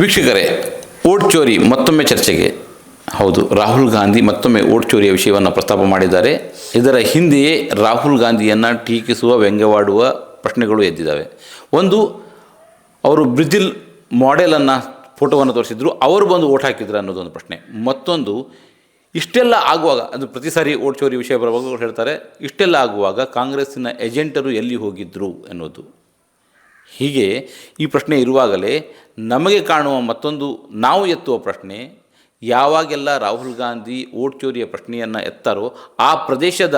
ವೀಕ್ಷಕರೇ, ಓಟ್ ಚೋರಿ ಮತ್ತೊಮ್ಮೆ ಚರ್ಚೆಗೆ. ಹೌದು, ರಾಹುಲ್ ಗಾಂಧಿ ಮತ್ತೊಮ್ಮೆ ಓಟ್ ಚೋರಿಯ ವಿಷಯವನ್ನು ಪ್ರಸ್ತಾಪ ಮಾಡಿದ್ದಾರೆ. ಇದರ ಹಿಂದೆಯೇ ರಾಹುಲ್ ಗಾಂಧಿಯನ್ನು ಟೀಕಿಸುವ, ವ್ಯಂಗ್ಯವಾಡುವ ಪ್ರಶ್ನೆಗಳು ಎದ್ದಿದ್ದಾವೆ. ಒಂದು, ಅವರು ಬ್ರಿಜಿಲ್ ಮಾಡೆಲನ್ನು ಫೋಟೋವನ್ನು ತೋರಿಸಿದ್ರು, ಅವರು ಬಂದು ಓಟ್ ಹಾಕಿದ್ರು ಅನ್ನೋದೊಂದು ಪ್ರಶ್ನೆ. ಮತ್ತೊಂದು, ಇಷ್ಟೆಲ್ಲ ಆಗುವಾಗ, ಅದು ಪ್ರತಿ ಸಾರಿ ಓಟ್ ಚೋರಿ ವಿಷಯ ಬರುವಾಗ ಹೇಳ್ತಾರೆ, ಇಷ್ಟೆಲ್ಲ ಆಗುವಾಗ ಕಾಂಗ್ರೆಸ್ಸಿನ ಏಜೆಂಟರು ಎಲ್ಲಿ ಹೋಗಿದ್ದರು ಎನ್ನುವುದು ಹೀಗೆ ಈ ಪ್ರಶ್ನೆ ಇರುವಾಗಲೇ ನಮಗೆ ಕಾಣುವ ಮತ್ತೊಂದು ನಾವು ಎತ್ತುವ ಪ್ರಶ್ನೆ, ಯಾವಾಗೆಲ್ಲ ರಾಹುಲ್ ಗಾಂಧಿ ಓಟ್ ಚೋರಿಯ ಪ್ರಶ್ನೆಯನ್ನು ಎತ್ತಾರೋ ಆ ಪ್ರದೇಶದ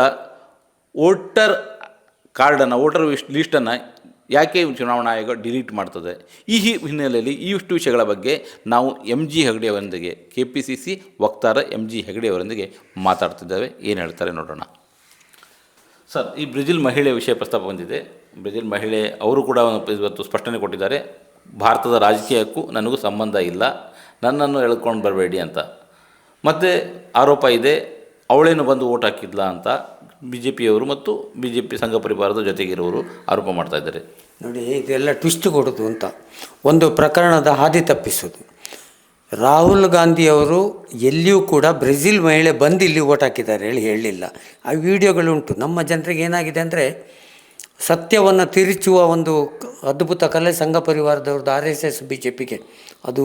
ವೋಟರ್ ಕಾರ್ಡನ್ನು, ವೋಟರ್ ಲಿಸ್ಟನ್ನು ಯಾಕೆ ಚುನಾವಣಾ ಆಯೋಗ ಡಿಲೀಟ್ ಮಾಡ್ತದೆ? ಈ ಹಿನ್ನೆಲೆಯಲ್ಲಿ ಈ ಇಷ್ಟು ವಿಷಯಗಳ ಬಗ್ಗೆ ನಾವು ಎಂ ಜಿ ಹೆಗಡೆಯವರೊಂದಿಗೆ, ಕೆ ಪಿ ಸಿ ಸಿ ವಕ್ತಾರ ಎಂ ಜಿ ಹೆಗಡೆಯವರೊಂದಿಗೆ ಮಾತಾಡ್ತಿದ್ದೇವೆ. ಏನು ಹೇಳ್ತಾರೆ ನೋಡೋಣ. ಸರ್, ಈ ಬ್ರೆಜಿಲ್ ಮಹಿಳೆಯ ವಿಷಯ ಪ್ರಸ್ತಾಪ ಬಂದಿದೆ. ಬ್ರೆಜಿಲ್ ಮಹಿಳೆ, ಅವರು ಕೂಡ ಇವತ್ತು ಸ್ಪಷ್ಟನೆ ಕೊಟ್ಟಿದ್ದಾರೆ. ಭಾರತದ ರಾಜಕೀಯಕ್ಕೂ ನನಗೂ ಸಂಬಂಧ ಇಲ್ಲ. ನನ್ನನ್ನು ಎಳ್ಕೊಂಡು ಬರಬೇಡಿ ಅಂತ. ಮತ್ತು ಆರೋಪ ಇದೆ, ಅವಳೇನು ಬಂದು ಓಟ್ ಹಾಕಿದ್ಲ ಅಂತ ಬಿ ಜೆ ಪಿಯವರು ಮತ್ತು ಬಿ ಜೆ ಪಿ ಸಂಘ ಪರಿವಾರದ ಜೊತೆಗಿರೋರು ಆರೋಪ ಮಾಡ್ತಾ ಇದ್ದಾರೆ. ನೋಡಿ, ಇದೆಲ್ಲ ಟ್ವಿಸ್ಟ್ ಕೊಡೋದು ಅಂತ. ಒಂದು ಪ್ರಕರಣದ ಹಾದಿ ತಪ್ಪಿಸೋದು. ರಾಹುಲ್ ಗಾಂಧಿಯವರು ಎಲ್ಲಿಯೂ ಕೂಡ ಬ್ರೆಜಿಲ್ ಮಹಿಳೆ ಬಂದು ಇಲ್ಲಿ ಓಟ್ ಹಾಕಿದ್ದಾರೆ ಹೇಳಿ ಹೇಳಲಿಲ್ಲ. ಆ ವಿಡಿಯೋಗಳುಂಟು. ನಮ್ಮ ಜನರಿಗೆ ಏನಾಗಿದೆ ಅಂದರೆ ಸತ್ಯವನ್ನು ತಿರುಚುವ ಒಂದು ಅದ್ಭುತ ಕಲೆ ಸಂಘ ಪರಿವಾರದವ್ರದ್ದು R S S B J ಪಿಗೆ ಅದು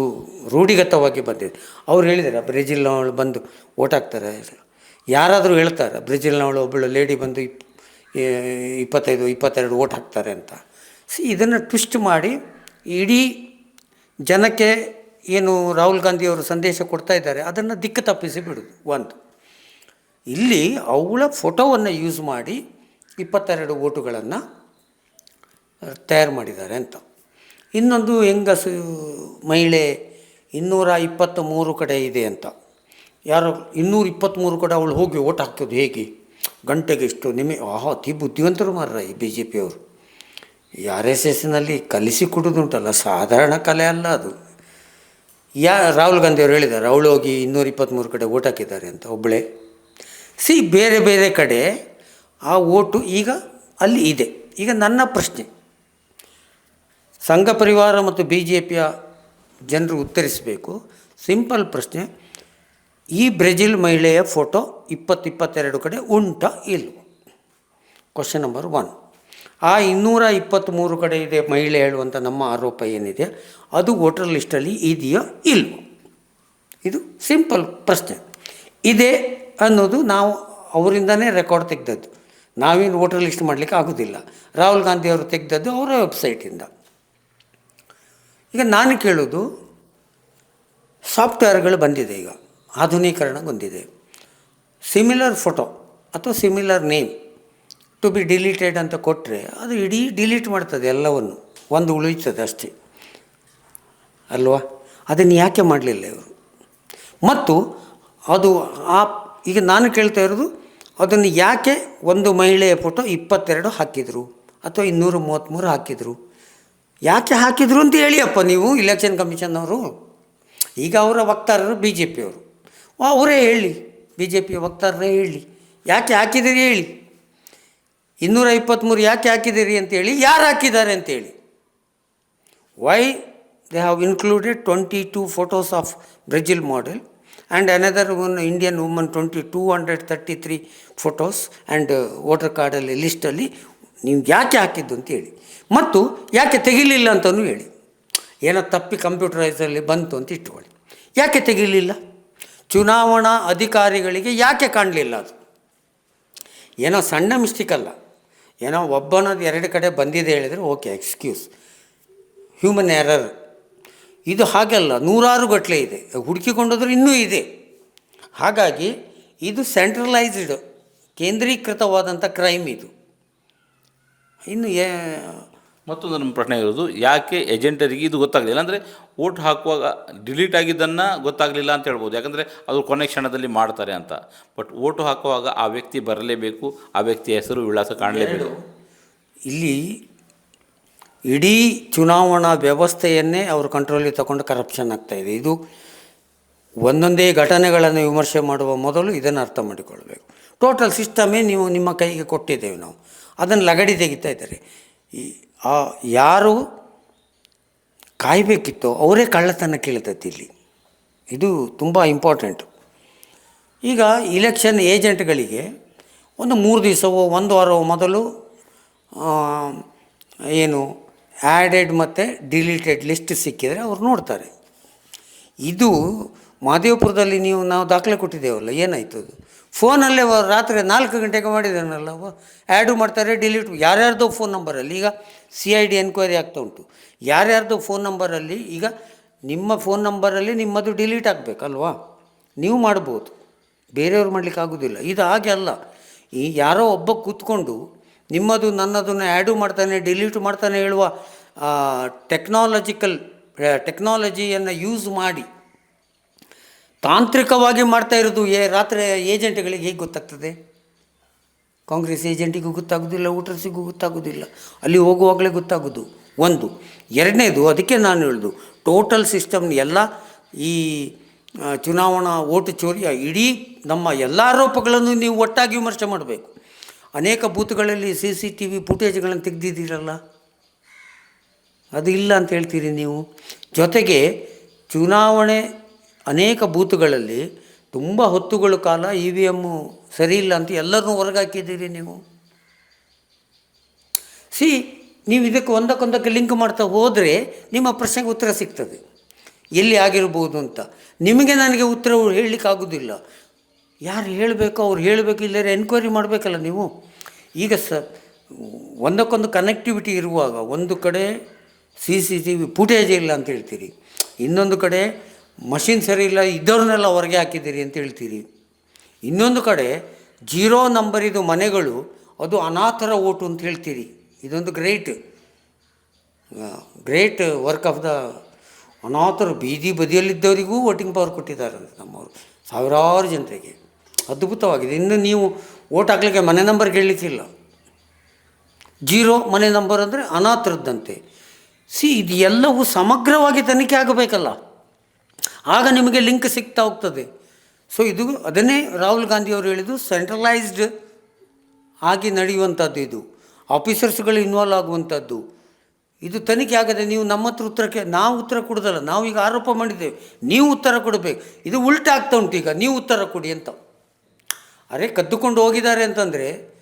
ರೂಢಿಗತವಾಗಿ ಬಂದಿದೆ. ಅವ್ರು ಹೇಳಿದ್ದಾರೆ ಬ್ರೆಜಿಲ್ನವಳು ಬಂದು ಓಟ್ ಹಾಕ್ತಾರೆ ಯಾರಾದರೂ ಹೇಳ್ತಾರೆ, ಬ್ರೆಜಿಲ್ನವಳು ಒಬ್ಬಳು ಲೇಡಿ ಬಂದು ಇಪ್ ಇಪ್ಪತ್ತೈದು, ಇಪ್ಪತ್ತೆರಡು ಓಟ್ ಹಾಕ್ತಾರೆ ಅಂತ. ಸಿ, ಇದನ್ನು ಟ್ವಿಸ್ಟ್ ಮಾಡಿ ಇಡೀ ಜನಕ್ಕೆ ಏನು ರಾಹುಲ್ ಗಾಂಧಿಯವರು ಸಂದೇಶ ಕೊಡ್ತಾ ಇದ್ದಾರೆ, ಅದನ್ನು ದಿಕ್ಕು ತಪ್ಪಿಸಿ ಬಿಡೋದು ಒಂದು. ಇಲ್ಲಿ ಅವಳ ಫೋಟೋವನ್ನು ಯೂಸ್ ಮಾಡಿ ಇಪ್ಪತ್ತೆರಡು ಓಟುಗಳನ್ನು ತಯಾರು ಮಾಡಿದ್ದಾರೆ ಅಂತ. ಇನ್ನೊಂದು ಹೆಂಗಸು, ಮಹಿಳೆ ಇನ್ನೂರ ಇಪ್ಪತ್ತ ಮೂರು ಕಡೆ ಇದೆ ಅಂತ. ಯಾರೋ ಇನ್ನೂರ ಇಪ್ಪತ್ತ್ಮೂರು ಕಡೆ ಅವಳು ಹೋಗಿ ಓಟ್ ಹಾಕೋದು ಹೇಗೆ? ಗಂಟೆಗೆ ಇಷ್ಟು ನಿಮಿ, ಆಹಾ ಅತಿ ಬುದ್ಧಿವಂತರು ಮಾರ್ರ ಈ ಬಿ ಜೆ ಪಿಯವರು ಈ ಆರ್ ಎಸ್ ಎಸ್ನಲ್ಲಿ ಕಲಿಸಿ ಕೊಡೋದುಂಟಲ್ಲ ಸಾಧಾರಣ ಕಲೆ ಅಲ್ಲ ಅದು. ಯಾ, ರಾಹುಲ್ ಗಾಂಧಿ ಅವರು ಹೇಳಿದ್ದಾರೆ, ಅವಳು ಹೋಗಿ ಇನ್ನೂರ ಇಪ್ಪತ್ತ್ಮೂರು ಕಡೆ ಓಟ್ ಹಾಕಿದ್ದಾರೆ ಅಂತ ಒಬ್ಬಳೇ. ಸಿ, ಬೇರೆ ಬೇರೆ ಕಡೆ ಆ ಓಟು ಈಗ ಅಲ್ಲಿ ಇದೆ. ಈಗ ನನ್ನ ಪ್ರಶ್ನೆ. ಸಂಘ ಪರಿವಾರ ಮತ್ತು ಬಿ ಜೆ ಪಿಯ ಜನರು ಉತ್ತರಿಸಬೇಕು. ಸಿಂಪಲ್ ಪ್ರಶ್ನೆ. ಈ ಬ್ರೆಜಿಲ್ ಮಹಿಳೆಯ ಫೋಟೋ ಇಪ್ಪತ್ತು ಇಪ್ಪತ್ತೆರಡು ಕಡೆ ಉಂಟಾ ಇಲ್ವ? ಕ್ವಶನ್ ನಂಬರ್ ಒನ್ ಆ ಇನ್ನೂರ ಇಪ್ಪತ್ತ್ಮೂರು ಕಡೆ ಇದೆ ಮಹಿಳೆ ಹೇಳುವಂಥ ನಮ್ಮ ಆರೋಪ ಏನಿದೆ? ಅದು ವೋಟರ್ ಲಿಸ್ಟಲ್ಲಿ ಇದೆಯೋ ಇಲ್ವೋ? ಇದು ಸಿಂಪಲ್ ಪ್ರಶ್ನೆ. ಇದೆ ಅನ್ನೋದು ನಾವು ಅವರಿಂದನೇ ರೆಕಾರ್ಡ್ ತೆಗೆದದ್ದು. ನಾವೇನು ವೋಟರ್ ಲಿಸ್ಟ್ ಮಾಡಲಿಕ್ಕೆ ಆಗೋದಿಲ್ಲ. ರಾಹುಲ್ ಗಾಂಧಿ ಅವರು ತೆಗೆದದ್ದು ಅವರ ವೆಬ್ಸೈಟಿಂದ ಈಗ ನಾನು ಕೇಳೋದು ಸಾಫ್ಟ್ವೇರ್ಗಳು ಬಂದಿದೆ ಈಗ ಆಧುನೀಕರಣ ಬಂದಿದೆ ಸಿಮಿಲರ್ ಫೋಟೋ ಅಥವಾ similar name to be deleted ಅಂತ ಕೊಟ್ಟರೆ ಅದು ಇಡೀ ಡಿಲೀಟ್ ಮಾಡ್ತದೆ ಎಲ್ಲವನ್ನು, ಒಂದು ಉಳಿತದೆ ಅಷ್ಟೇ. ಅಲ್ವಾ? ಅದನ್ನು ಯಾಕೆ ಮಾಡಲಿಲ್ಲ ಇವರು? ಮತ್ತು ಅದು ಆ, ಈಗ ನಾನು ಕೇಳ್ತಾ ಇರೋದು ಅದನ್ನು ಯಾಕೆ ಒಂದು ಮಹಿಳೆಯ ಫೋಟೋ ಇಪ್ಪತ್ತೆರಡು ಹಾಕಿದರು ಅಥವಾ ಇನ್ನೂರ ಮೂವತ್ತ್ಮೂರು ಹಾಕಿದರು? ಯಾಕೆ ಹಾಕಿದರು ಅಂತ ಹೇಳಿಯಪ್ಪ ನೀವು ಇಲೆಕ್ಷನ್ ಕಮಿಷನ್ನವರು ಈಗ ಅವರ ವಕ್ತಾರರು ಬಿ ಜೆ ಪಿಯವರು ಅವರೇ. ಹೇಳಿ ಬಿ ಜೆ ಪಿಯ ವಕ್ತಾರರೇ ಹೇಳಿ. ಯಾಕೆ ಹಾಕಿದಿರಿ ಹೇಳಿ? ಇನ್ನೂರ ಇಪ್ಪತ್ತ್ಮೂರು ಯಾಕೆ ಹಾಕಿದಿರಿ ಅಂತೇಳಿ ಯಾರು ಹಾಕಿದ್ದಾರೆ ಅಂತೇಳಿ why they have included twenty two photos of Brazil model and another one Indian woman twenty two hundred thirty three photos and voter ಕಾರ್ಡಲ್ಲಿ ಲಿಸ್ಟಲ್ಲಿ ನೀವು ಯಾಕೆ ಹಾಕಿದ್ದು ಅಂತ ಹೇಳಿ. ಮತ್ತು ಯಾಕೆ ತೆಗಿಲಿಲ್ಲ ಅಂತಲೂ ಹೇಳಿ. ಏನೋ ತಪ್ಪಿ ಕಂಪ್ಯೂಟರೈಸಲ್ಲಿ ಬಂತು ಅಂತ ಇಟ್ಕೊಳ್ಳಿ ಯಾಕೆ ತೆಗಿಲಿಲ್ಲ? ಚುನಾವಣಾ ಅಧಿಕಾರಿಗಳಿಗೆ ಯಾಕೆ ಕಾಣಲಿಲ್ಲ ಅದು? ಏನೋ ಸಣ್ಣ ಮಿಸ್ಟೇಕ್ ಅಲ್ಲ. ಏನೋ ಒಬ್ಬನದು ಎರಡು ಕಡೆ ಬಂದಿದೆ ಹೇಳಿದರೆ ಓಕೆ ಎಕ್ಸ್ಕ್ಯೂಸ್ ಹ್ಯೂಮನ್ ಎರರ್ ಇದು ಹಾಗಲ್ಲ ನೂರಾರು ಗಟ್ಟಲೆ ಇದೆ. ಹುಡುಕಿಕೊಂಡೋದ್ರೆ ಇನ್ನೂ ಇದೆ. ಹಾಗಾಗಿ ಇದು ಸೆಂಟ್ರಲೈಸ್ಡ್ ಕೇಂದ್ರೀಕೃತವಾದಂಥ ಕ್ರೈಮ್ ಇದು. ಇನ್ನು ಏ ಮತ್ತೊಂದು ನಮ್ಮ ಪ್ರಶ್ನೆ ಇರೋದು ಯಾಕೆ ಏಜೆಂಟರಿಗೆ ಇದು ಗೊತ್ತಾಗಲಿಲ್ಲ? ಅಂದರೆ ವೋಟ್ ಹಾಕುವಾಗ ಡಿಲೀಟ್ ಆಗಿದ್ದನ್ನು ಗೊತ್ತಾಗಲಿಲ್ಲ ಅಂತ ಹೇಳ್ಬೋದು. ಯಾಕಂದರೆ ಅದು ಕೊನೆ ಕ್ಷಣದಲ್ಲಿ ಮಾಡ್ತಾರೆ ಅಂತ. ಬಟ್ ವೋಟು ಹಾಕುವಾಗ ಆ ವ್ಯಕ್ತಿ ಬರಲೇಬೇಕು ಆ ವ್ಯಕ್ತಿಯ ಹೆಸರು ವಿಳಾಸ ಕಾಣಲೇಬೇಕು. ಇಲ್ಲಿ ಇಡೀ ಚುನಾವಣಾ ವ್ಯವಸ್ಥೆಯನ್ನೇ ಅವರು ಕಂಟ್ರೋಲಿಗೆ ತಗೊಂಡು ಕರಪ್ಷನ್ ಆಗ್ತಾಯಿದೆ ಇದು. ಒಂದೊಂದೇ ಘಟನೆಗಳನ್ನು ವಿಮರ್ಶೆ ಮಾಡುವ ಮೊದಲು ಇದನ್ನು ಅರ್ಥ ಮಾಡಿಕೊಳ್ಬೇಕು. ಟೋಟಲ್ ಸಿಸ್ಟಮೇ ನೀವು ನಿಮ್ಮ ಕೈಗೆ ಕೊಟ್ಟಿದ್ದೇವೆ ನಾವು. ಅದನ್ನು ಲಗಡಿ ತೆಗಿತಾ ಇದ್ದಾರೆ. ಈ, ಆ, ಯಾರು ಕಾಯಬೇಕಿತ್ತೋ ಅವರೇ ಕಳ್ಳತನ ಕೇಳ್ತೈತಿ ಇಲ್ಲಿ ಇದು ತುಂಬ ಇಂಪಾರ್ಟೆಂಟ್ ಈಗ ಇಲೆಕ್ಷನ್ ಏಜೆಂಟ್ಗಳಿಗೆ ಒಂದು ಮೂರು ದಿವಸವೋ, ಒಂದು ವಾರವೋ ಮೊದಲು ಏನು ಆ್ಯಡೆಡ್ ಮತ್ತು ಡಿಲೀಟೆಡ್ ಲಿಸ್ಟ್ ಸಿಕ್ಕಿದರೆ ಅವ್ರು ನೋಡ್ತಾರೆ. ಇದು ಮಾದೇವಪುರದಲ್ಲಿ ನೀವು ನಾವು ದಾಖಲೆ ಕೊಟ್ಟಿದ್ದೇವಲ್ಲ, ಏನಾಯಿತು ಅದು? ಫೋನಲ್ಲೇ ರಾತ್ರಿ ನಾಲ್ಕು ಗಂಟೆಗೆ ಮಾಡಿದ್ದಾನಲ್ಲ ಆ್ಯಡು ಮಾಡ್ತಾರೆ ಡಿಲೀಟ್ ಯಾರ್ಯಾರ್ದೋ ಫೋನ್ ನಂಬರಲ್ಲಿ ಈಗ ಸಿ ಐ ಡಿ ಎನ್ಕ್ವೈರಿ ಆಗ್ತಾ ಉಂಟು. ಯಾರ್ಯಾರ್ದೋ ಫೋನ್ ನಂಬರಲ್ಲಿ ಈಗ ನಿಮ್ಮ ಫೋನ್ ನಂಬರಲ್ಲಿ ನಿಮ್ಮದು ಡಿಲೀಟ್ ಆಗಬೇಕಲ್ವಾ ನೀವು ಮಾಡ್ಬೋದು. ಬೇರೆಯವ್ರು ಮಾಡ್ಲಿಕ್ಕೆ ಆಗೋದಿಲ್ಲ. ಇದು ಹಾಗೆ ಅಲ್ಲ. ಈ ಯಾರೋ ಒಬ್ಬ ಕೂತ್ಕೊಂಡು ನಿಮ್ಮದು ನನ್ನದನ್ನು ಆ್ಯಡು ಮಾಡ್ತಾನೆ, ಡಿಲೀಟ್ ಮಾಡ್ತಾನೆ ಹೇಳುವ ಟೆಕ್ನಾಲಜಿಕಲ್ ಟೆಕ್ನಾಲಜಿಯನ್ನು ಯೂಸ್ ಮಾಡಿ ತಾಂತ್ರಿಕವಾಗಿ ಮಾಡ್ತಾ ಇರೋದು ಏ, ರಾತ್ರಿ ಏಜೆಂಟ್ಗಳಿಗೆ ಹೇಗೆ ಗೊತ್ತಾಗ್ತದೆ? ಕಾಂಗ್ರೆಸ್ ಏಜೆಂಟಿಗೂ ಗೊತ್ತಾಗೋದಿಲ್ಲ, ವೋಟರ್ಸಿಗೂ ಗೊತ್ತಾಗೋದಿಲ್ಲ. ಅಲ್ಲಿ ಹೋಗುವಾಗಲೇ ಗೊತ್ತಾಗೋದು. ಒಂದು. ಎರಡನೇದು, ಅದಕ್ಕೆ ನಾನು ಹೇಳೋದು, ಟೋಟಲ್ ಸಿಸ್ಟಮ್ ಎಲ್ಲ ಈ ಚುನಾವಣಾ ಓಟು ಚೋರಿಯ ಇಡೀ ನಮ್ಮ ಎಲ್ಲ ಆರೋಪಗಳನ್ನು ನೀವು ಒಟ್ಟಾಗಿ ವಿಮರ್ಶೆ ಮಾಡಬೇಕು. ಅನೇಕ ಬೂತ್ಗಳಲ್ಲಿ ಸಿ ಸಿ ಟಿ ವಿ ಫುಟೇಜ್ಗಳನ್ನು ತೆಗೆದಿದ್ದೀರಲ್ಲ? ಅದು ಇಲ್ಲ ಅಂತ ಹೇಳ್ತೀರಿ ನೀವು. ಜೊತೆಗೆ ಚುನಾವಣೆ ಅನೇಕ ಬೂತ್ಗಳಲ್ಲಿ ತುಂಬ ಹೊತ್ತುಗಳ ಕಾಲ ಇ ವಿ ಎಮ್ಮು ಸರಿ ಇಲ್ಲ ಅಂತ ಎಲ್ಲರನ್ನೂ ಹೊರಗಾಕಿದ್ದೀರಿ ನೀವು. ಸಿ, ನೀವು ಇದಕ್ಕೆ ಒಂದಕ್ಕೊಂದಕ್ಕೆ ಲಿಂಕ್ ಮಾಡ್ತಾ ಹೋದರೆ ನಿಮ್ಮ ಪ್ರಶ್ನೆಗೆ ಉತ್ತರ ಸಿಗ್ತದೆ. ಎಲ್ಲಿ ಆಗಿರ್ಬೋದು ಅಂತ. ನಿಮಗೆ ನನಗೆ ಉತ್ತರ ಹೇಳಲಿಕ್ಕೆ ಆಗೋದಿಲ್ಲ. ಯಾರು ಹೇಳಬೇಕು ಅವ್ರು ಹೇಳಬೇಕು ಇಲ್ಲದ್ರೆ ಎನ್ಕ್ವೈರಿ ಮಾಡಬೇಕಲ್ಲ ನೀವು? ಈಗ ಸ, ಒಂದಕ್ಕೊಂದು ಕನೆಕ್ಟಿವಿಟಿ ಇರುವಾಗ ಒಂದು ಕಡೆ C C T V footage ಇಲ್ಲ ಅಂತ ಹೇಳ್ತೀರಿ. ಇನ್ನೊಂದು ಕಡೆ ಮಷಿನ್ ಸರಿ ಇಲ್ಲ ಇದ್ದವ್ರನ್ನೆಲ್ಲ ಹೊರಗೆ ಹಾಕಿದ್ದೀರಿ ಅಂತ ಹೇಳ್ತೀರಿ. ಇನ್ನೊಂದು ಕಡೆ ಜೀರೋ ನಂಬರಿದು ಮನೆಗಳು, ಅದು ಅನಾಥರ ಓಟು ಅಂತ ಹೇಳ್ತೀರಿ. ಇದೊಂದು great great work of the ಅನಾಥರು ಬೀದಿ ಬದಿಯಲ್ಲಿದ್ದವರಿಗೂ ವೋಟಿಂಗ್ ಪವರ್ ಕೊಟ್ಟಿದ್ದಾರೆ ನಮ್ಮವರು, ಸಾವಿರಾರು ಜನರಿಗೆ. ಅದ್ಭುತವಾಗಿದೆ. ಇನ್ನು ನೀವು ಓಟ್ ಹಾಕ್ಲಿಕ್ಕೆ ಮನೆ ನಂಬರ್ ಕೇಳಲಿಕ್ಕಿಲ್ಲ. ಜೀರೋ ಮನೆ ನಂಬರ್ ಅಂದರೆ ಅನಾಥರದ್ದಂತೆ. ಸಿ ಇದು ಎಲ್ಲವೂ ಸಮಗ್ರವಾಗಿ ತನಿಖೆ ಆಗಬೇಕಲ್ಲ. ಆಗ ನಿಮಗೆ ಲಿಂಕ್ ಸಿಗ್ತಾ ಹೋಗ್ತದೆ. ಸೊ ಇದು ಅದನ್ನೇ ರಾಹುಲ್ ಗಾಂಧಿಯವರು ಹೇಳಿದ್ದು ಸೆಂಟ್ರಲೈಸ್ಡ್ ಆಗಿ ನಡೆಯುವಂಥದ್ದು ಇದು. ಆಫೀಸರ್ಸ್ಗಳು ಇನ್ವಾಲ್ವ್ ಆಗುವಂಥದ್ದು. ಇದು ತನಿಖೆ ಆಗದೆ ನೀವು ನಮ್ಮ ಹತ್ರ ಉತ್ತರಕ್ಕೆ ನಾವು ಉತ್ತರ ಕೊಡೋದಲ್ಲ ನಾವು ಈಗ ಆರೋಪ ಮಾಡಿದ್ದೇವೆ. ನೀವು ಉತ್ತರ ಕೊಡಬೇಕು. ಇದು ಉಲ್ಟಾ ಆಗ್ತಾ ಉಂಟು ಈಗ, ನೀವು ಉತ್ತರ ಕೊಡಿ ಅಂತ. ಅರೆ ಕದ್ದುಕೊಂಡು ಹೋಗಿದ್ದಾರೆ ಅಂತಂದರೆ,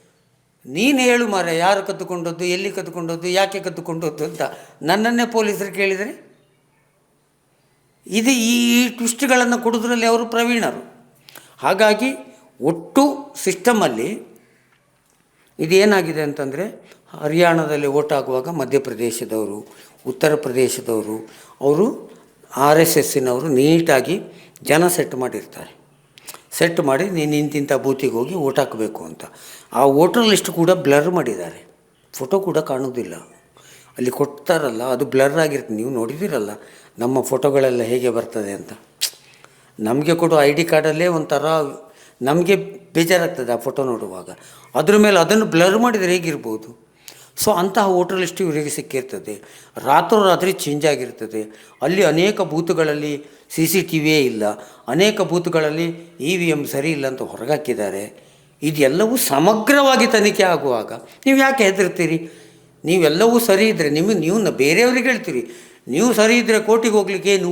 ನೀನು ಹೇಳು ಮಾರೆ ಯಾರು ಕದ್ದುಕೊಂಡದ್ದು, ಎಲ್ಲಿ ಕದ್ದುಕೊಂಡದ್ದು, ಯಾಕೆ ಕದ್ದುಕೊಂಡದ್ದು ಅಂತ ನನ್ನನ್ನೇ ಪೊಲೀಸರು ಕೇಳಿದರೆ? ಇದು ಈ ಟ್ವಿಸ್ಟ್ಗಳನ್ನು ಕೊಡೋದ್ರಲ್ಲಿ ಅವರು ಪ್ರವೀಣರು. ಹಾಗಾಗಿ ಒಟ್ಟು ಸಿಸ್ಟಮಲ್ಲಿ ಇದೇನಾಗಿದೆ ಅಂತಂದರೆ, ಹರಿಯಾಣದಲ್ಲಿ ಓಟ್ ಆಗುವಾಗ ಮಧ್ಯಪ್ರದೇಶದವರು, ಉತ್ತರ ಪ್ರದೇಶದವರು, ಅವರು ಆರ್ ಎಸ್ ಎಸ್ಸಿನವರು ನೀಟಾಗಿ ಜನ ಸೆಟ್ ಮಾಡಿರ್ತಾರೆ. ಸೆಟ್ ಮಾಡಿ ನೀನು ಇಂತಿಂಥ ಬೂತಿಗೆ ಹೋಗಿ ಓಟ್ ಹಾಕಬೇಕು ಅಂತ. ಆ ವೋಟರ್ ಲಿಸ್ಟ್ ಕೂಡ ಬ್ಲರ್ ಮಾಡಿದ್ದಾರೆ. ಫೋಟೋ ಕೂಡ ಕಾಣೋದಿಲ್ಲ ಅಲ್ಲಿ ಕೊಡ್ತಾರಲ್ಲ, ಅದು ಬ್ಲರ್ ಆಗಿರುತ್ತೆ. ನೀವು ನೋಡಿದ್ದೀರಲ್ಲ, ನಮ್ಮ ಫೋಟೋಗಳೆಲ್ಲ ಹೇಗೆ ಬರ್ತದೆ ಅಂತ. ನಮಗೆ ಕೊಡೋ ಐ ಡಿ ಕಾರ್ಡಲ್ಲೇ ಒಂಥರ ನಮಗೆ ಬೇಜಾರಾಗ್ತದೆ ಆ ಫೋಟೋ ನೋಡುವಾಗ. ಅದ್ರ ಮೇಲೆ ಅದನ್ನು ಬ್ಲರ್ ಮಾಡಿದರೆ ಹೇಗಿರ್ಬೋದು? ಸೊ ಅಂತಹ ವೋಟರ್ ಇವರಿಗೆ ಸಿಕ್ಕಿರ್ತದೆ. ರಾತ್ರೋರಾತ್ರಿ ಚೇಂಜ್ ಆಗಿರ್ತದೆ. ಅಲ್ಲಿ ಅನೇಕ ಬೂತ್ಗಳಲ್ಲಿ ಸಿ ಸಿ ಟಿ ವಿಯೇ ಇಲ್ಲ. ಅನೇಕ ಬೂತ್ಗಳಲ್ಲಿ ಇ ವಿ ಎಂ ಸರಿ ಇಲ್ಲ ಅಂತ ಹೊರಗಾಕಿದ್ದಾರೆ. ಇದೆಲ್ಲವೂ ಸಮಗ್ರವಾಗಿ ತನಿಖೆ ಆಗುವಾಗ ನೀವು ಯಾಕೆ ಹೆದರ್ತೀರಿ? ನೀವೆಲ್ಲವೂ ಸರಿ ಇದ್ದರೆ ನಿಮಗೆ ನೀವು ಬೇರೆಯವ್ರಿಗೆ ಹೇಳ್ತೀರಿ. ನೀವು ಸರಿ ಇದ್ದರೆ ಕೋರ್ಟಿಗೆ ಹೋಗ್ಲಿಕ್ಕೆ ಏನು?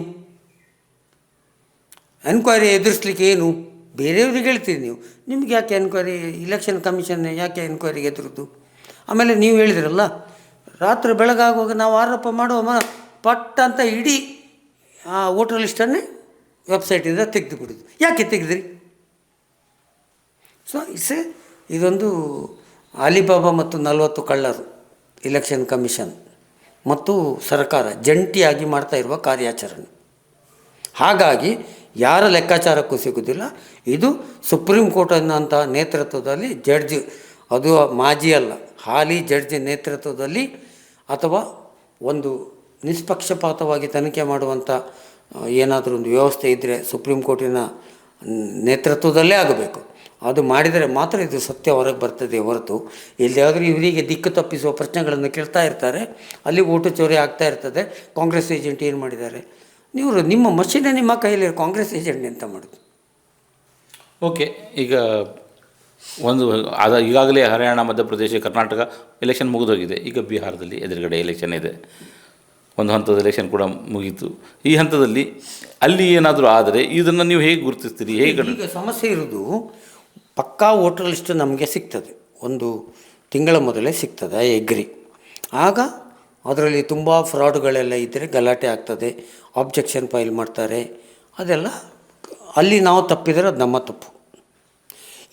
ಎನ್ಕ್ವೈರಿ ಎದುರಿಸ್ಲಿಕ್ಕೆ ಏನು? ಬೇರೆಯವ್ರಿಗೆ ಹೇಳ್ತೀರಿ ನೀವು. ನಿಮ್ಗೆ ಯಾಕೆ ಎನ್ಕ್ವೈರಿ ಇಲೆಕ್ಷನ್ ಕಮಿಷನ್ ಯಾಕೆ ಎನ್ಕ್ವೈರಿಗೆ ಎದುರುದು ಆಮೇಲೆ ನೀವು ಹೇಳಿದಿರಲ್ಲ, ರಾತ್ರಿ ಬೆಳಗಾಗುವಾಗ ನಾವು ಆರೋಪ ಮಾಡುವ ಮ- ಪಟ್ಟ ಅಂತ ಇಡೀ, ಆ, ವೋಟರ್ ಲಿಸ್ಟನ್ನೇ ವೆಬ್ಸೈಟಿಂದ ತೆಗೆದು ಯಾಕೆ ತೆಗೆದ್ರಿ? ಸೊ ಇಟ್ಸ್ ಇದೊಂದು ಅಲಿಬಾಬಾ ಮತ್ತು ನಲವತ್ತು ಕಳ್ಳರು ಇಲೆಕ್ಷನ್ ಕಮಿಷನ್ ಮತ್ತು ಸರ್ಕಾರ ಜಂಟಿಯಾಗಿ ಮಾಡ್ತಾ ಇರುವ ಕಾರ್ಯಾಚರಣೆ. ಹಾಗಾಗಿ ಯಾರ ಲೆಕ್ಕಾಚಾರಕ್ಕೂ ಸಿಗುವುದಿಲ್ಲ ಇದು ಸುಪ್ರೀಂ ಕೋರ್ಟ್ ಅನ್ನೋಂಥ ನೇತೃತ್ವದಲ್ಲಿ ಜಡ್ಜ್, ಅದು ಮಾಜಿ ಅಲ್ಲ. ಹಾಲಿ ಜಡ್ಜ್ ನೇತೃತ್ವದಲ್ಲಿ ಅಥವಾ ಒಂದು ನಿಷ್ಪಕ್ಷಪಾತವಾಗಿ ತನಿಖೆ ಮಾಡುವಂಥ ಏನಾದರೂ ಒಂದು ವ್ಯವಸ್ಥೆ ಇದ್ದರೆ ಸುಪ್ರೀಂ ಕೋರ್ಟಿನ ನೇತೃತ್ವದಲ್ಲೇ ಆಗಬೇಕು. ಅದು ಮಾಡಿದರೆ ಮಾತ್ರ ಇದು ಸತ್ಯ ಹೊರಗೆ ಬರ್ತದೆ ಹೊರತು. ಎಲ್ಲಿಯಾದರೂ ಇವರಿಗೆ ದಿಕ್ಕು ತಪ್ಪಿಸುವ ಪ್ರಶ್ನೆಗಳನ್ನು ಕೇಳ್ತಾ ಇರ್ತಾರೆ, ಅಲ್ಲಿ ಓಟು ಚೋರಿ ಆಗ್ತಾ ಇರ್ತದೆ, ಕಾಂಗ್ರೆಸ್ ಏಜೆಂಟ್ ಏನು ಮಾಡಿದ್ದಾರೆ? ನೀವು ನಿಮ್ಮ ಮಷೀನೇ ನಿಮ್ಮ ಕೈಯಲ್ಲಿ, ಕಾಂಗ್ರೆಸ್ ಏಜೆಂಟ್ ಎಂತ ಮಾಡೋದು? ಓಕೆ, ಈಗ ಒಂದು ಅದ ಈಗಾಗಲೇ ಹರಿಯಾಣ ಮಧ್ಯಪ್ರದೇಶ ಕರ್ನಾಟಕ ಎಲೆಕ್ಷನ್ ಮುಗಿದೋಗಿದೆ. ಈಗ ಬಿಹಾರದಲ್ಲಿ ಎದುರುಗಡೆ ಎಲೆಕ್ಷನ್ ಇದೆ. ಒಂದು ಹಂತದ ಎಲೆಕ್ಷನ್ ಕೂಡ ಮುಗೀತು. ಈ ಹಂತದಲ್ಲಿ ಅಲ್ಲಿ ಏನಾದರೂ ಆದರೆ ಇದನ್ನು ನೀವು ಹೇಗೆ ಗುರುತಿಸ್ತೀರಿ? ಹೇಗೆ ಈಗ ಸಮಸ್ಯೆ ಇರೋದು ಪಕ್ಕಾ ವೋಟರ್ ಲಿಸ್ಟ್ ನಮಗೆ ಸಿಗ್ತದೆ. ಒಂದು ತಿಂಗಳ ಮೊದಲೇ ಸಿಗ್ತದೆ ಐ ಎಗ್ರಿ. ಆಗ ಅದರಲ್ಲಿ ತುಂಬ ಫ್ರಾಡ್ಗಳೆಲ್ಲ ಇದ್ದರೆ ಗಲಾಟೆ ಆಗ್ತದೆ ಆಬ್ಜೆಕ್ಷನ್ ಫೈಲ್ ಮಾಡ್ತಾರೆ. ಅದೆಲ್ಲ ಅಲ್ಲಿ ನಾವು ತಪ್ಪಿದರೆ ಅದು ನಮ್ಮ ತಪ್ಪು.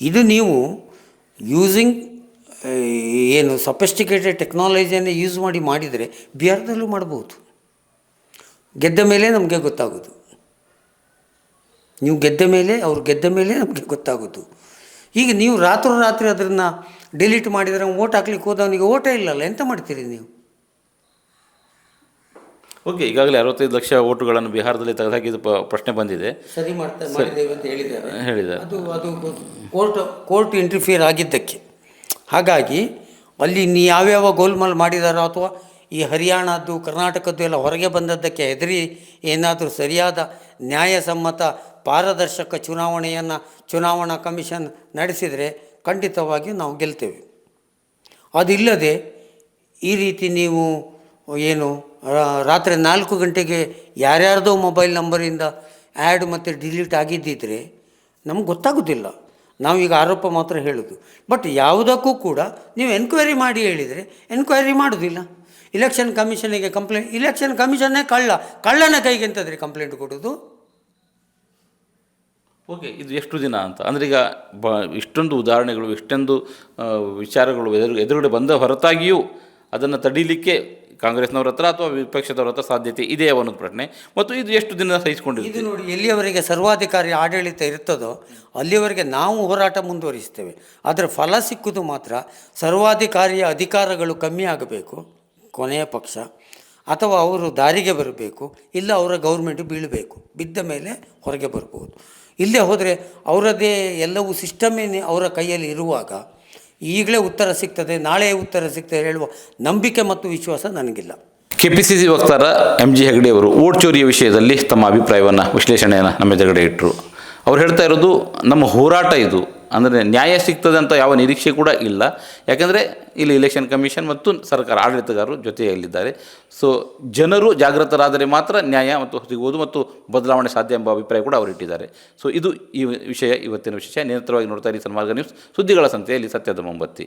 ಇದು ನೀವು ಯೂಸಿಂಗ್ ಏನು ಸಫೆಸ್ಟಿಕೇಟೆಡ್ ಟೆಕ್ನಾಲಜಿಯನ್ನು ಯೂಸ್ ಮಾಡಿ ಮಾಡಿದರೆ ಬಿಹಾರದಲ್ಲೂ ಮಾಡ್ಬೋದು. ಗೆದ್ದ ಮೇಲೆ ನಮಗೆ ಗೊತ್ತಾಗೋದು. ನೀವು ಗೆದ್ದ ಮೇಲೆ, ಅವ್ರು ಗೆದ್ದ ಮೇಲೆ ನಮಗೆ ಗೊತ್ತಾಗೋದು. ಈಗ ನೀವು ರಾತ್ರೋರಾತ್ರಿ ಅದನ್ನು ಡಿಲೀಟ್ ಮಾಡಿದರೆ ಓಟ್ ಹಾಕ್ಲಿಕ್ಕೆ ಹೋದವನಿಗೆ ಓಟೇ ಇಲ್ಲಲ್ಲ, ಎಂತ ಮಾಡ್ತೀರಿ ನೀವು? ಓಕೆ ಈಗಾಗಲೇ ಅರವತ್ತೈದು ಲಕ್ಷ ಓಟುಗಳನ್ನು ಬಿಹಾರದಲ್ಲಿ ತೆಗೆದುಹಾಕಿದ ಪ್ರಶ್ನೆ ಬಂದಿದೆ. ಸರಿ ಮಾಡ್ತಾರೆ ಮಾಡಿದ್ದೇವೆ ಅಂತ ಹೇಳಿದ್ದಾರೆ. ಹೇಳಿದ್ದಾರೆ. ಅದು ಅದು ಕೋರ್ಟ್ ಕೋರ್ಟ್ ಇಂಟರ್ಫಿಯರ್ ಆಗಿದ್ದಕ್ಕೆ. ಹಾಗಾಗಿ ಅಲ್ಲಿ ನೀ ಯಾವ್ಯಾವ ಗೋಲ್ಮಾಲ್ ಮಾಡಿದಾರೋ ಅಥವಾ ಈ ಹರಿಯಾಣದ್ದು ಕರ್ನಾಟಕದ್ದು ಎಲ್ಲ ಹೊರಗೆ ಬಂದದ್ದಕ್ಕೆ ಹೆದರಿ ಏನಾದರೂ ಸರಿಯಾದ ನ್ಯಾಯಸಮ್ಮತ ಪಾರದರ್ಶಕ ಚುನಾವಣೆಯನ್ನು ಚುನಾವಣಾ ಕಮಿಷನ್ ನಡೆಸಿದರೆ ಖಂಡಿತವಾಗಿಯೂ ನಾವು ಗೆಲ್ತೇವೆ. ಅದಿಲ್ಲದೆ ಈ ರೀತಿ ನೀವು ಏನು? ರಾತ್ರಿ ನಾಲ್ಕು ಗಂಟೆಗೆ ಯಾರ್ಯಾರ್ದೋ ಮೊಬೈಲ್ ನಂಬರಿಂದ ಆ್ಯಡ್ ಮತ್ತು ಡಿಲೀಟ್ ಆಗಿದ್ದಿದ್ರೆ ನಮ್ಗೆ ಗೊತ್ತಾಗೋದಿಲ್ಲ. ಈಗ ಆರೋಪ ಮಾತ್ರ ಹೇಳೋದು. ಬಟ್ ಯಾವುದಕ್ಕೂ ಕೂಡ ನೀವು ಎನ್ಕ್ವೈರಿ ಮಾಡಿ ಹೇಳಿದರೆ ಎನ್ಕ್ವೈರಿ ಮಾಡೋದಿಲ್ಲ. ಇಲೆಕ್ಷನ್ ಕಮಿಷನಿಗೆ ಕಂಪ್ಲೇಂಟ್, ಇಲೆಕ್ಷನ್ ಕಮಿಷನ್ನೇ ಕಳ್ಳ, ಕಳ್ಳನ ಕೈಗೆ ಎಂತಂದರೆ ಕಂಪ್ಲೇಂಟ್ ಕೊಡೋದು. ಓಕೆ, ಇದು ಎಷ್ಟು ದಿನ ಅಂತ? ಅಂದರೆ ಈಗ ಬ, ಇಷ್ಟೊಂದು ಉದಾಹರಣೆಗಳು, ಇಷ್ಟೊಂದು ವಿಚಾರಗಳು ಎದುರು, ಎದುರುಗಡೆ ಬಂದ ಹೊರತಾಗಿಯೂ ಅದನ್ನು ತಡೀಲಿಕ್ಕೆ ಕಾಂಗ್ರೆಸ್ನವ್ರ ಹತ್ರ ಅಥವಾ ವಿಪಕ್ಷದವ್ರ ಹತ್ರ ಸಾಧ್ಯತೆ ಇದೆಯಾ ಅನ್ನೋದು ಪ್ರಶ್ನೆ. ಮತ್ತು ಇದು ಎಷ್ಟು ದಿನ ಸಹಿಸಿಕೊಂಡಿದೆ ಇದು ನೋಡಿ, ಎಲ್ಲಿಯವರೆಗೆ ಸರ್ವಾಧಿಕಾರಿ ಆಡಳಿತ ಇರ್ತದೋ ಅಲ್ಲಿಯವರೆಗೆ ನಾವು ಹೋರಾಟ ಮುಂದುವರಿಸ್ತೇವೆ. ಆದರೆ ಫಲ ಸಿಕ್ಕುದು ಮಾತ್ರ ಸರ್ವಾಧಿಕಾರಿಯ ಅಧಿಕಾರಗಳು ಕಮ್ಮಿ ಆಗಬೇಕು ಕೊನೆಯ ಪಕ್ಷ, ಅಥವಾ ಅವರು ದಾರಿಗೆ ಬರಬೇಕು, ಇಲ್ಲ ಅವರ ಗೌರ್ಮೆಂಟ್ ಬೀಳಬೇಕು, ಬಿದ್ದ ಮೇಲೆ ಹೊರಗೆ ಬರ್ಬೋದು. ಇಲ್ಲೇ ಹೋದರೆ ಅವರದೇ ಎಲ್ಲವೂ ಸಿಸ್ಟಮೇ ಅವರ ಕೈಯಲ್ಲಿ ಇರುವಾಗ ಈಗಲೇ ಉತ್ತರ ಸಿಗ್ತದೆ, ನಾಳೆ ಉತ್ತರ ಸಿಗ್ತದೆ ಹೇಳುವ ನಂಬಿಕೆ ಮತ್ತು ವಿಶ್ವಾಸ ನನಗಿಲ್ಲ. ಕೆ ಪಿ ಸಿ ಸಿ ವಕ್ತಾರ ಎಂ ಜಿ ಹೆಗಡೆ ಅವರು ಓಟ್ ಚೋರಿಯ ವಿಷಯದಲ್ಲಿ ತಮ್ಮ ಅಭಿಪ್ರಾಯವನ್ನು, ವಿಶ್ಲೇಷಣೆಯನ್ನು ನಮ್ಮ ಎದುರುಗಡೆ ಇಟ್ಟರು ಅವ್ರು ಹೇಳ್ತಾ ಇರೋದು, ನಮ್ಮ ಹೋರಾಟ ಇದು. ಅಂದರೆ ನ್ಯಾಯ ಸಿಗ್ತದೆ ಅಂತ ಯಾವ ನಿರೀಕ್ಷೆ ಕೂಡ ಇಲ್ಲ. ಯಾಕೆಂದರೆ ಇಲ್ಲಿ ಇಲೆಕ್ಷನ್ ಕಮಿಷನ್ ಮತ್ತು ಸರ್ಕಾರ, ಆಡಳಿತಗಾರರು ಜೊತೆಯಲ್ಲಿದ್ದಾರೆ. ಸೊ ಜನರು ಜಾಗೃತರಾದರೆ ಮಾತ್ರ ನ್ಯಾಯ ಮತ್ತು ಸಿಗುವುದು ಮತ್ತು ಬದಲಾವಣೆ ಸಾಧ್ಯ ಎಂಬ ಅಭಿಪ್ರಾಯ ಕೂಡ ಅವರು ಇಟ್ಟಿದ್ದಾರೆ. ಸೊ ಇದು ಈ ವಿಷಯ, ಇವತ್ತಿನ ವಿಷಯ ನಿರಂತರವಾಗಿ ನೋಡ್ತಾ ಇರಿ ಸನ್ಮಾರ್ಗ ನ್ಯೂಸ್ ಸುದ್ದಿಗಳ ಸಂತೆಯಲ್ಲಿ ಸತ್ಯದ ಮೊಂಬತ್ತಿ